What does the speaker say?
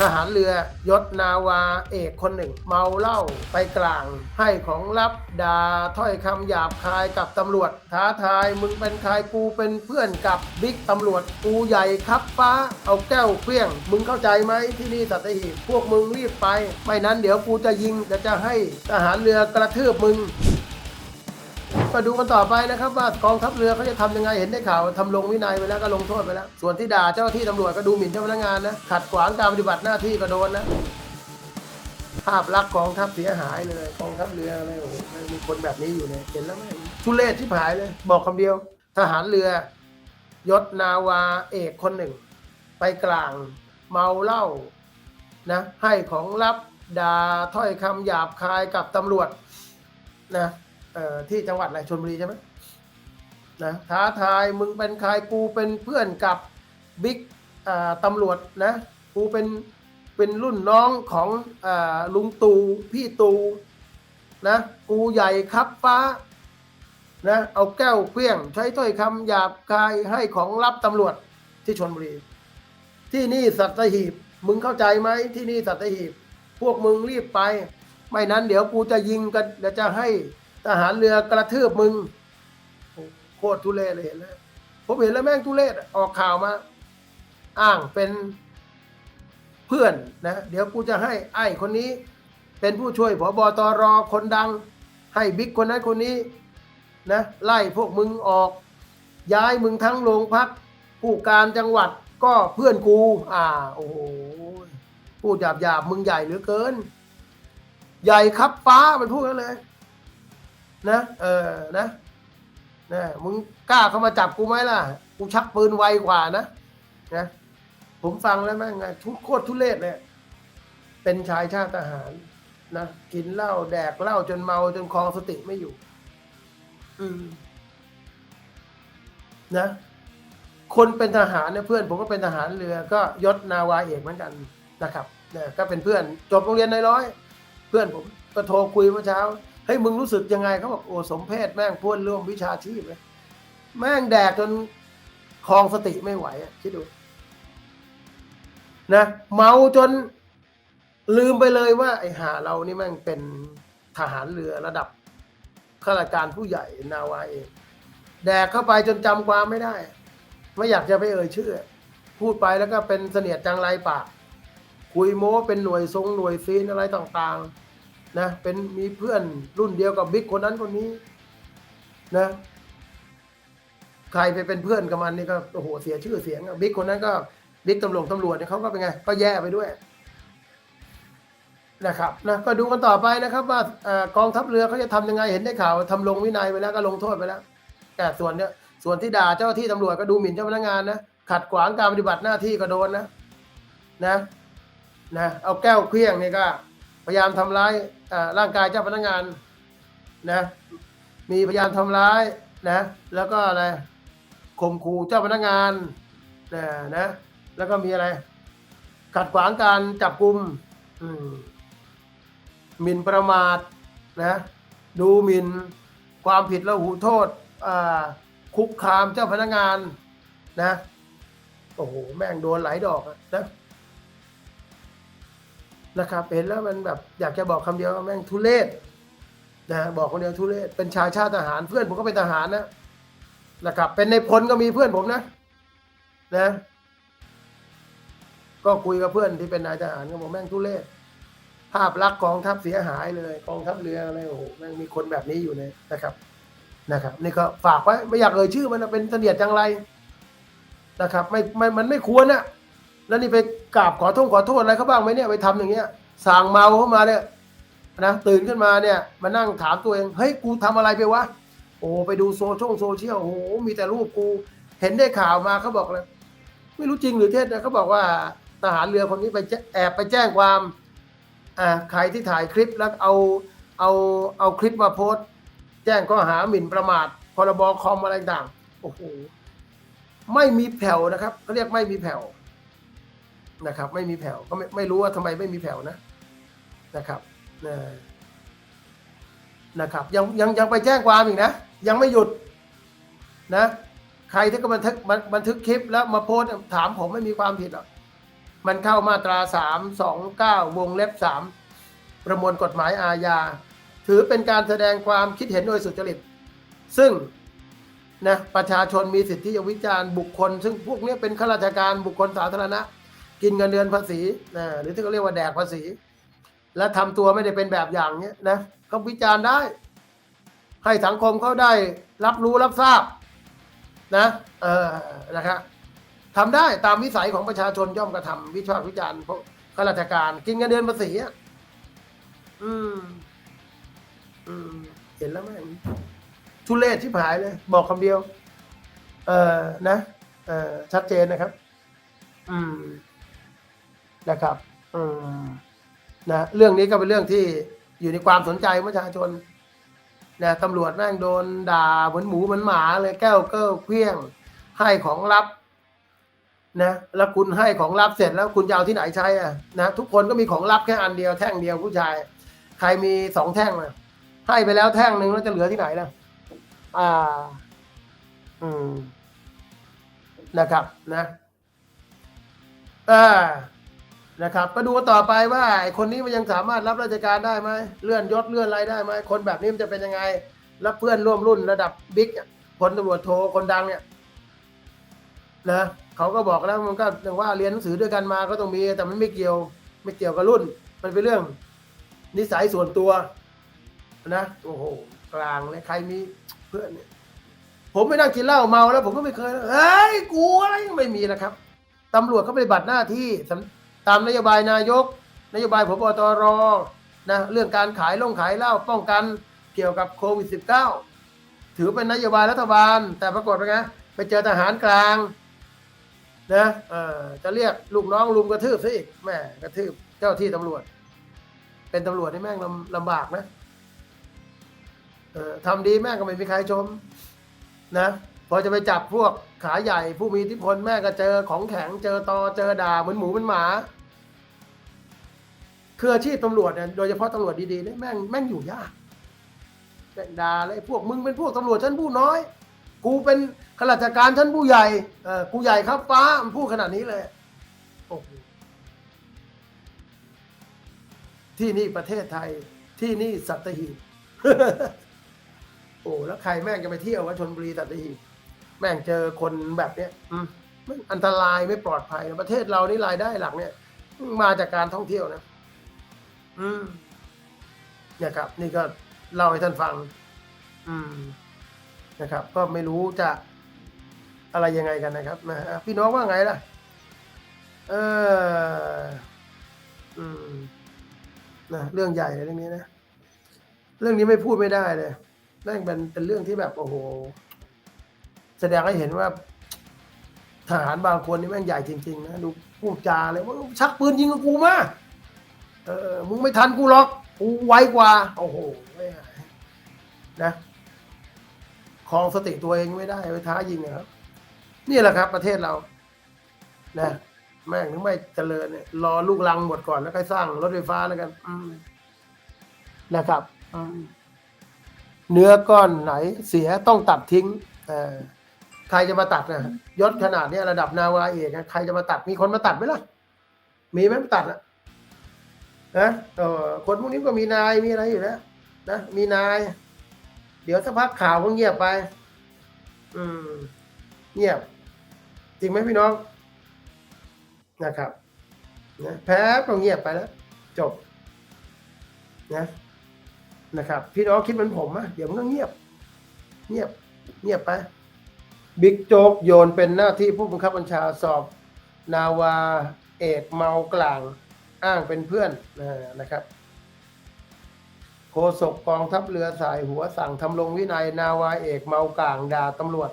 ทหารเรือยศนาวาเอกคนหนึ่ง เมาเหล้าไปกลาง ให้ของลับด่าถ้อยคำหยาบคายกับตำรวจ ท้าทายมึงเป็นใครกูเป็นเพื่อนกับบิ๊กตำรวจกูใหญ่ครับฟ้า เอาแก้วเพี้ยงมึงเข้าใจไหมที่นี่สัตหีบพวกมึงรีบไป ไม่นั้นเดี๋ยวกูจะยิงจะจะให้ทหารเรือกระทืบมึง มาดูกันต่อไปนะครับว่ากองทัพเรือเขาจะทำยังไงเห็นได้ข่าวทำลงวินัยไปแล้วก็ลงโทษไปแล้ว ส่วนที่ด่าเจ้าที่ตำรวจก็ดูหมิ่นเจ้าพนักงานนะขัดขวางการปฏิบัติหน้าที่ก็โดนนะภาพลักษณ์กองทัพเสียหายเลยกองทัพเรืออะไรโอ้โหมีคนแบบนี้อยู่เนี่ยเห็นแล้วไหมทุเรศที่หายเลย บอกคำเดียว ทหารเรือยศนาวาเอกคนหนึ่ง ไปกลางเมาเหล้านะให้ของลับด่าถ้อยคำหยาบคายกับตำรวจนะ เอ่อที่จังหวัดอะไรชลบุรีใช่ไหมนะท้าทายมึงเป็นใครกูเป็นเพื่อนกับบิ๊กตำรวจนะกูเป็นเป็นรุ่นน้องของอลุงตูพี่ตูนะกูใหญ่ครับฟ้านะเอาแก้วเพี้ยง ใช้ถ้อยคำหยาบคายให้ของลับตำรวจที่ชลบุรี ที่นี่สัตหีบมึงเข้าใจไหมที่นี่สัตหีบ พวกมึงรีบไป ไม่นั้นเดี๋ยวกูจะยิงกันเดี๋ยวจะให้ ทหารเรือกระทืบมึงโคตรทุเรศเลยเห็นแล้วผมเห็นแล้วแม่งทุเรศอะออกข่าวมา อ้างเป็นเพื่อนนะเดี๋ยวกูจะให้ไอ้คนนี้ เป็นผู้ช่วยผบตรคนดัง ให้บิ๊กคนนั้นคนนี้นะไล่พวกมึงออก ย้ายมึงทั้งโรงพักผู้การจังหวัดก็เพื่อนกู อ่า โอ้โหพูดหยาบหยาบมึงใหญ่เหลือเกิน ใหญ่ครับฟ้ามันพูดกันเลย นะ เออนะนะมึงกล้าเข้ามาจับกูไหมล่ะ กูชักปืนไวกว่านะนะผมฟังแล้วแม่งไงทุโคตรทุเรศเลยเป็นชายชาติทหารนะกินเหล้าแดกเหล้าจนเมาจนคลองสติไม่อยู่ อืมนะ คนเป็นทหารเนี่ยเพื่อน ผมก็เป็นทหารเรือ ก็ยศนาวาเอกเหมือนกันนะครับเนี่ยก็เป็นเพื่อนจบโรงเรียนในร้อย เพื่อนผมก็โทรคุยเมื่อเช้า ฮ้ยมึงรู้สึกยังไงเขาบอกโอ้สมเพศแม่งพ้นร่วมวิชาชีพเลยแม่งแดกจนคลองสติไม่ไหวอะคิดดูนะเมาจนลืมไปเลยว่า ไอ้หาเรานี่แม่งเป็นทหารเรือระดับข้าราชการผู้ใหญ่นาวาเองแดกเข้าไปจนจำความไม่ได้ ไม่อยากจะไปเอ่ยชื่อ พูดไปแล้วก็เป็นเสนียดจังไรปาก คุยโม้เป็นหน่วยทรงหน่วยซีนอะไรต่างๆ นะเป็นมีเพื่อนรุ่นเดียวกับบิ๊กคนนั้นคนนี้นะใครไปเป็นเพื่อนกับมันนี่ก็โอ้โหเสียชื่อเสียงบิ๊กคนนั้นก็บิ๊กตำรวจตำรวจเนี่ยเขาก็เป็นไง ก็แย่ไปด้วยนะครับนะก็ดูกันต่อไปนะครับ ว่ากองทัพเรือเขาจะทำยังไงเห็นได้ข่าวทำลงวินัยไปแล้วก็ลงโทษไปแล้ว แต่ส่วนเนี้ยส่วนที่ด่าเจ้าที่ตำรวจก็ดูหมิ่นเจ้าพนักงานนะขัดขวางการปฏิบัติหน้าที่ก็โดนนะนะนะเอาแก้วเคลี้ยงนี่ก็ พยายามทำร้าย ร่างกายเจ้าพนักงานนะมีพยายามทำร้ายนะแล้วก็อะไรข่มขู่เจ้าพนักงานนะนะแล้วก็มีอะไร ขัดขวางการจับกลุ่มอืมหมิ่นประมาทนะดูหมิ่นความผิดและหูโทษอ่าคุกคามเจ้าพนักงานนะโอ้โหแม่งโดนหลายดอกอะนะ นะครับ เห็นแล้วมันแบบอยากจะบอกคำเดียวว่าแม่งทุเรศนะบอกคนเดียวทุเรศเป็นชายชาติทหารเพื่อนผมก็เป็นทหารนะนะครับ เป็นในพลก็มีเพื่อนผมนะ นะ ก็คุยกับเพื่อนที่เป็นนายทหารก็บอกแม่งทุเรศภาพลักษณ์กองทัพเสียหายเลยกองทัพเรืออะไรโอ้โหแม่งมีคนแบบนี้อยู่เลยนะครับนะครับ นี่ก็ฝากไว้ไม่อยากเอ่ยชื่อมันเป็นเสนียดจังไรนะครับ ไม่ไม่มันไม่ควรนะ แล้วนี่ไปกราบขอโทษขอโทษอะไรเขาบ้างไหมเนี่ยไปทำอย่างเงี้ยสั่งเมาเข้ามาเนี่ยนะตื่นขึ้นมาเนี่ยมานั่งถามตัวเองเฮ้ยกูทำอะไรไปวะโอ้ไปดูโซเชียลโซเชียลโอ้โหมีแต่รูปกู เห็นได้ข่าวมาเขาบอกเลย ไม่รู้จริงหรือเท็จนะเขาบอกว่าทหารเรือคนนี้ไปแจ้แอบไปแจ้งความอ่าใครที่ถ่ายคลิปแล้วเอาเอาเอาคลิปมาโพสต์ แจ้งข้อหาหมิ่นประมาทพรบคอมอะไรต่างโอ้โหไม่มีแผ่วนะครับเขาเรียกไม่มีแผ่ว นะครับ ไม่มีแผ่วก็ไม่ไม่รู้ว่าทำไมไม่มีแผ่วนะนะครับนะนะครับ ยังยังยังไปแจ้งความอีกนะ ยังไม่หยุดนะ ใครที่ก็บันทึกบันทึกคลิปแล้วมาโพสถามผมไม่มีความผิดหรอกมันเข้ามาตราสามสองเก้าวงเล็บสามประมวลกฎหมายอาญา ถือเป็นการแสดงความคิดเห็นโดยสุจริต ซึ่งนะประชาชนมีสิทธิที่จะวิจารณ์บุคคล ซึ่งพวกนี้เป็นข้าราชการบุคคลสาธารณะ กินเงินเดือนภาษีนะหรือที่เขาเรียกว่าแดกภาษี และทำตัวไม่ได้เป็นแบบอย่างเนี้ยนะเขาวิจารณ์ได้ ให้สังคมเขาได้รับรู้รับทราบ นะเออนะครับทำได้ตามวิสัยของประชาชนย่อมกระทำวิพาวิจารณ์พวกข้าราชการ กินเงินเดือนภาษีอะอืม อืม เห็นแล้วแม่งทุเรศที่ผายเลย บอกคำเดียว เออนะเออชัดเจนนะครับ อืม นะครับอืมนะเรื่องนี้ก็เป็นเรื่องที่อยู่ในความสนใจประชาชนนะตำรวจแม่งโดนด่าเหมือนหมูเหมือนหมาเลยแก้วเก้าเคลี้ยงให้ของลับนะแล้วคุณให้ของลับเสร็จแล้วคุณจะเอาที่ไหนใช้อะนะทุกคนก็มีของลับแค่อันเดียวแท่งเดียวผู้ชาย ใครมีสองแท่งนะให้ไปแล้วแท่งหนึ่งแล้วจะเหลือที่ไหนล่ะอ่า อืมนะครับนะอ่า นะครับ ก็ดูต่อไปว่าคนนี้มันยังสามารถรับราชการได้ไหมเลื่อนยศเลื่อนอะไรได้ไหมคนแบบนี้มันจะเป็นยังไง แล้วเพื่อนร่วมรุ่นระดับบิ๊กพลตำรวจโทคนดังเนี่ยนะเขาก็บอกแล้วมันก็อย่างว่าเรียนหนังสือด้วยกันมาก็ต้องมีแต่มันไม่เกี่ยว ไม่เกี่ยวกับรุ่น มันเป็นเรื่อง นิสัยส่วนตัวนะโอ้โหกลางเลยใครมีเพื่อนเนี่ยผมไม่นั่งกินเหล้าเมาแล้ว ผมก็ไม่เคยเฮ้ยกูอะไรไม่มีนะครับตำรวจเขาปฏิบัติหน้าที่สำ ตามนโยบายนายก นโยบายพบตรนะเรื่องการขายล่งขายเหล้าป้องกันเกี่ยวกับโควิด -19 ถือเป็นนโยบายรัฐบาล แต่ปรากฏว่าไงไปเจอทหารกลางนะออจะเรียกลูกน้องลุมกระทืบซะอีกแม่กระทืบเจ้าที่ตำรวจ เป็นตำรวจที่แม่งลำลำบากนะทำดีแม่งก็ไม่มีใครชมนะ พอจะไปจับพวกขาใหญ่ผู้มีอิทธิพลแม่ก็เจอของแข็งเจอตอเจอด่าเหมือนหมูเหมือนหมา คืออาชีพตำรวจเนี่ยโดยเฉพาะตำรวจดีๆเนี่ยแม่งแม่งอยู่ยากแม่ด่าเลยพวกมึงเป็นพวกตำรวจชั้นผู้น้อย กูเป็นข้าราชการชั้นผู้ใหญ่เออกูใหญ่ครับฟ้ามันพูดขนาดนี้เลยโอ้โหที่นี่ประเทศไทยที่นี่สัตหีบโอ้แล้วใครแม่งจะไปเที่ยววะชนบุรีสัตหีบ แม่งเจอคนแบบเนี้ยอืมมันอันตรายไม่ปลอดภัย ประเทศเรานี่รายได้หลักเนี่ย มาจากการท่องเที่ยวนะ อืมเนี่ยครับ นี่ก็เล่าให้ท่านฟัง อืมนะครับ ก็ไม่รู้จะอะไรยังไงกันนะครับนะฮะพี่น้องว่าไงล่ะ เออ อืมนะเรื่องใหญ่เลยเรื่องนี้นะ เรื่องนี้ไม่พูดไม่ได้เลยแม่งเป็นเป็นเรื่องที่แบบโอ้โห แสดงให้เห็นว่า ทหารบางคนนี่แม่งใหญ่จริงๆนะดูพูดจาเลยว่าชักปืนยิงกับกูมาเออมึงไม่ทันกูหรอกกูไวกว่า โอ้โหไม่หายนะคลองสติตัวเองไม่ได้ไปท้ายิงอะครับนี่แหละครับ ประเทศเรา นะ แม่งถึงไม่เจริญเนี่ยรอลูกลังหมดก่อนแล้วค่อยสร้างรถไฟฟ้าแล้วกันนะครับเนื้อก้อนไหนเสียต้องตัดทิ้งเออ ใครจะมาตัดนะยศขนาดเนี้ยระดับนาวาเอกนะใครจะมาตัดมีคนมาตัดไหมล่ะ มีไหมมาตัดอะนะเออคนพวกนี้ก็มีนายมีอะไรอยู่แล้วนะมีนาย เดี๋ยวสักพักข่าวก็เงียบไป อืม เงียบ จริงไหมพี่น้องนะครับนะแพ้ก็เงียบไปแล้ว จบ นะนะครับ พี่น้องคิดเหมือนผมอะเดี๋ยวมันก็เงียบ เงียบ เงียบไป บิ๊กโจ๊กโยนเป็นหน้าที่ผู้บังคับบัญชาสอบ นาวาเอกเมากลางอ้างเป็นเพื่อนนะครับ โฆษกกองทัพเรือสายหัวสั่งทำลงวินัยนาวาเอกเมากลางด่าตำรวจ